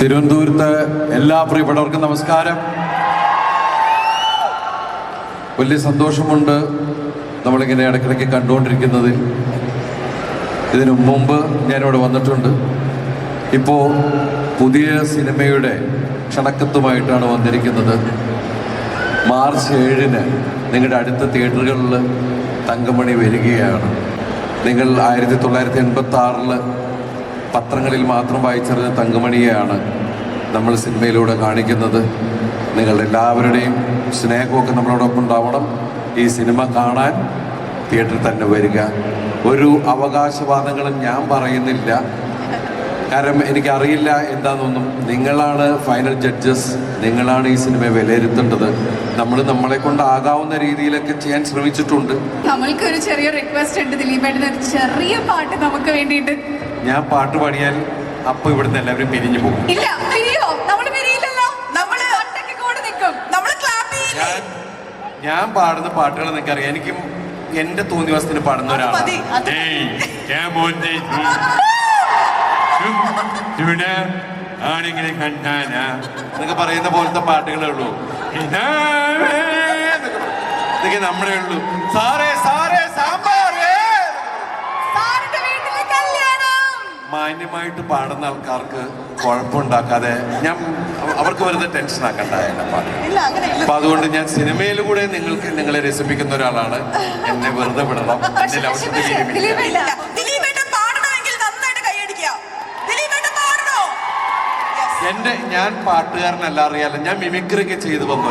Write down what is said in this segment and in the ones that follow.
തിരുവനന്തപുരത്ത് എല്ലാ പ്രിയപ്പെട്ടവർക്കും നമസ്കാരം. വലിയ സന്തോഷമുണ്ട് നമ്മളിങ്ങനെ ഇടയ്ക്കിടയ്ക്ക് കണ്ടുകൊണ്ടിരിക്കുന്നതിൽ. ഇതിനു മുമ്പ് ഞാനിവിടെ വന്നിട്ടുണ്ട്. ഇപ്പോൾ പുതിയ സിനിമയുടെ ക്ഷണക്കത്തുമായിട്ടാണ് വന്നിരിക്കുന്നത്. മാർച്ച് ഏഴിന് നിങ്ങളുടെ അടുത്ത തിയേറ്ററുകളിൽ തങ്കമണി വരികയാണ്. നിങ്ങൾ ആയിരത്തി തൊള്ളായിരത്തി എൺപത്തി ആറിൽ പത്രങ്ങളിൽ മാത്രം വായിച്ചറിഞ്ഞ തങ്കമണിയെയാണ് നമ്മൾ സിനിമയിലൂടെ കാണിക്കുന്നത്. നിങ്ങളുടെ എല്ലാവരുടെയും സ്നേഹമൊക്കെ നമ്മളോടൊപ്പം ഉണ്ടാവണം. ഈ സിനിമ കാണാൻ തിയേറ്ററിൽ തന്നെ വരിക. ഒരു അവകാശവാദങ്ങളും ഞാൻ പറയുന്നില്ല. കാരണം എനിക്കറിയില്ല എന്താണെന്നൊന്നും നിങ്ങളാണ് ഫൈനൽ ജഡ്ജസ് നിങ്ങളാണ് ഈ സിനിമയെ വിലയിരുത്തേണ്ടത്. നമ്മൾ നമ്മളെ കൊണ്ടാകാവുന്ന രീതിയിലൊക്കെ ചെയ്യാൻ ശ്രമിച്ചിട്ടുണ്ട്. നമ്മൾക്ക് ഒരു ചെറിയ റിക്വസ്റ്റ് ഉണ്ട് ദിലീപേട്ടൻ ഒരു ചെറിയ പാട്ട് നമുക്ക് വേണ്ടിയിട്ട്. ഞാൻ പാട്ട് പാടിയാൽ അപ്പൊ ഇവിടുന്ന് എല്ലാവരും പിരിഞ്ഞു പോകും. ഇല്ല പിരിയോ? നമ്മൾ പിരിയില്ലല്ലോ. നമ്മൾ ഒറ്റയ്ക്ക് കൂടെ നിൽക്കും. നമ്മൾ ക്ലാപ്പ് ചെയ്യില്ലേ? ഞാൻ ഞാൻ പാടുന്ന പാട്ടുകൾ നിങ്ങൾക്ക് അറിയാം എനിക്ക് എന്റെ തോന്നിവാസത്തിന് പാടുന്ന മതി, അത് ഒരാളാണ് ആണിങ്ങനെ കണ്ടാനാ. എന്നൊക്കെ പറയുന്ന പോലത്തെ പാട്ടുകളേ ഉള്ളൂ. പറയും. ഇതൊക്കെ നമ്മളേ ഉള്ളൂ. സാറേ മാന്യമായിട്ട് പാടുന്ന ആൾക്കാർക്ക് കുഴപ്പമുണ്ടാക്കാതെ ഞാൻ അവർക്ക് വരുന്ന ടെൻഷൻ ആക്കണ്ട എന്നെ പാട്ട് അപ്പൊ അതുകൊണ്ട് ഞാൻ സിനിമയിലൂടെ നിങ്ങൾക്ക് നിങ്ങളെ രസിപ്പിക്കുന്ന ഒരാളാണ്. എന്നെ വെറുതെ വിടണം. എന്നെ എന്റെ ഞാൻ പാട്ടുകാരനല്ല അറിയാലോ. ഞാൻ മിമിക്രിക്ക് ചെയ്തു വന്നു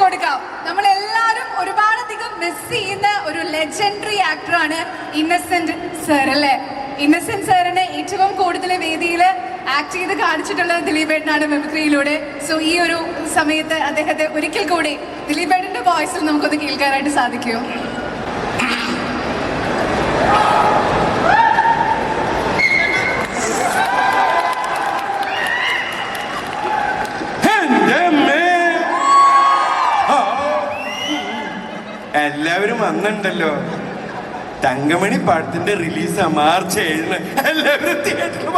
കൊടുക്കാം. നമ്മൾ എല്ലാവരും ഒരുപാടധികം മിസ് ചെയ്യുന്ന ഒരു ലെജൻഡറി ആക്ടറാണ് ഇന്നസെന്റ് സർ അല്ലേ? ഇന്നസെന്റ് സാറിനെ ഏറ്റവും കൂടുതൽ വേദിയിൽ ആക്ട് ചെയ്ത് കാണിച്ചിട്ടുള്ളത് ദിലീപേട്ടനാണ് മിമിക്രിയിലൂടെ. സോ ഈ ഒരു സമയത്ത് അദ്ദേഹത്തെ ഒരിക്കൽ കൂടി ദിലീപേട്ടന്റെ വോയിസിൽ നമുക്കൊന്ന് കേൾക്കാനായിട്ട് സാധിക്കുമോ. എല്ലാവരും വന്നിട്ടുണ്ടല്ലോ. തങ്കമണി പാടത്തിന്റെ റിലീസ് മാർച്ച് ഏഴിന്. എല്ലാവരും തിയേറ്ററിൽ